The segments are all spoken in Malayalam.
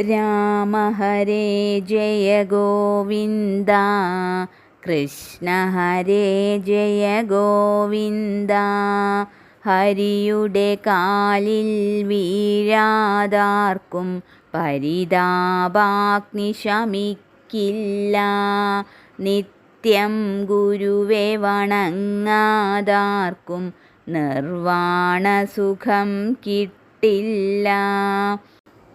രാമ ഹരേ ജയ ഗോവിന്ദ. കൃഷ്ണ ഹരേ ജയ ഗോവിന്ദ. ഹരിയുടെ കാലിൽ വീഴാതാർക്കും പരിതാപാഗ്നി ശമിക്കില്ല. നിത്യം ഗുരുവെ വണങ്ങാതാർക്കും നിർവാണസുഖം കിട്ടില്ല.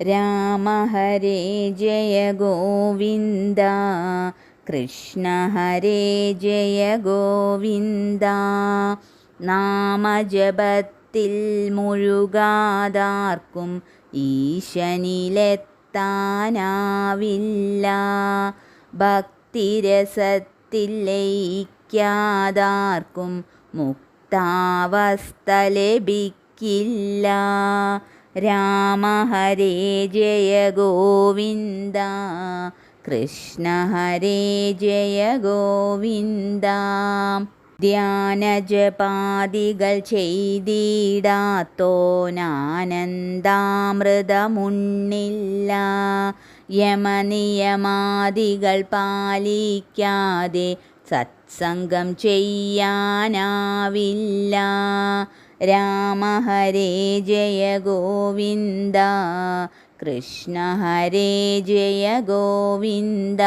രാമ ഹരേ ജയ ഗോവിന്ദ. കൃഷ്ണ ഹരേ ജയ ഗോവിന്ദ. നാമജപത്തിൽ മുഴുകാതാർക്കും ഈശനിലെത്താനാവില്ല. ഭക്തിരസത്തിൽ ലയിക്കാതാർക്കും മുക്താവസ്ഥ ലഭിക്കില്ല. രാമ ഹരേ ജയ ഗോവിന്ദ. കൃഷ്ണ ഹരേ ജയ ഗോവിന്ദ. ധ്യാനജപാദികൾ ചെയ്തിടാത്തോനാനന്ദാമൃതമുണ്ണില്ല യമനിയമാദികൾ പാലിക്കാതെ സത്സംഗം ചെയ്യാനാവില്ല. രാമ ഹരേ ജയ ഗോവിന്ദ. കൃഷ്ണ ഹരേ ജയ ഗോവിന്ദ.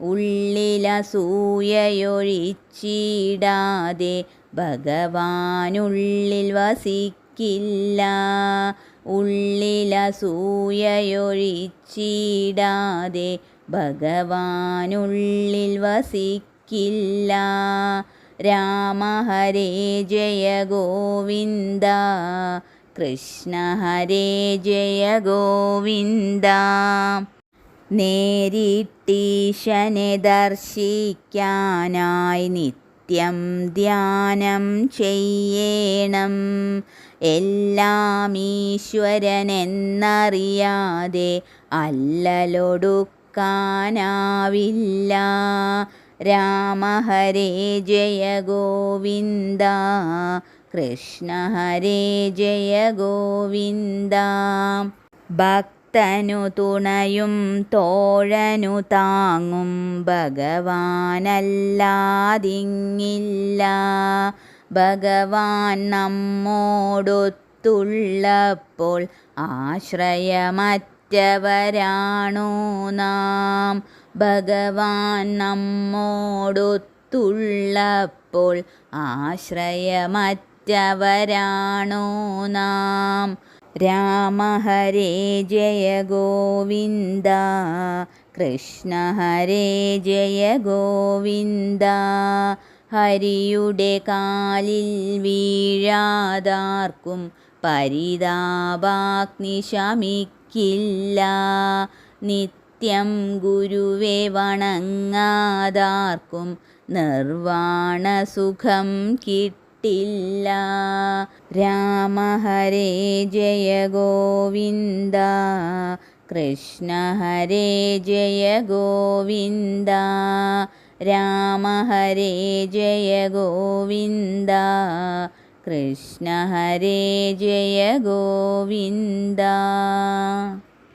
ഉള്ളിലസൂയയൊഴിച്ചിടാതെ ഭഗവാനുള്ളിൽ വസിക്കില്ല. ഉള്ളിലസൂയയൊഴിച്ചിടാതെ ഭഗവാനുള്ളിൽ വസിക്കില്ല. രാമ ഹരേ ജയ ഗോവിന്ദ. കൃഷ്ണ ഹരേ ജയ ഗോവിന്ദ. നേരിട്ടീശനെ ദർശിക്കാനായി നിത്യം ധ്യാനം ചെയ്യണം. എല്ലാം ഈശ്വരനെന്നറിയാതെ അല്ലലൊടുക്കാനാവില്ല. രാമ ഹരേ ജയ ഗോവിന്ദ. കൃഷ്ണ ഹരേ ജയ ഗോവിന്ദ. ഭക്തനു തുണയും തോഴനു താങ്ങും ഭഗവാനല്ലാതിങ്ങില്ല. ഭഗവാൻ നമ്മോടൊത്തുള്ളപ്പോൾ ആശ്രയമറ്റവരാണോ നാം. ഭഗവാൻ നമ്മോടൊത്തുള്ളപ്പോൾ ആശ്രയമറ്റവരാണോ നാം. രാമ ഹരേ ജയ ഗോവിന്ദ കൃഷ്ണ ഹരേ ജയ ഗോവിന്ദ. ഹരിയുടെ കാലിൽ വീഴാതാർക്കും പരിതാപാഗ്നി ശമിക്കില്ല. നിത്യം ഗുരുവെ വണങ്ങാതാർക്കും നിർവാണസുഖം കിട്ടില്ല. രാമ ഹരേ ജയ ഗോവിന്ദ കൃഷ്ണ ഹരേ ജയ ഗോവിന്ദ രാമ ഹരേ ജയ ഗോവിന്ദ കൃഷ്ണ ഹരേ ജയ ഗോവിന്ദ.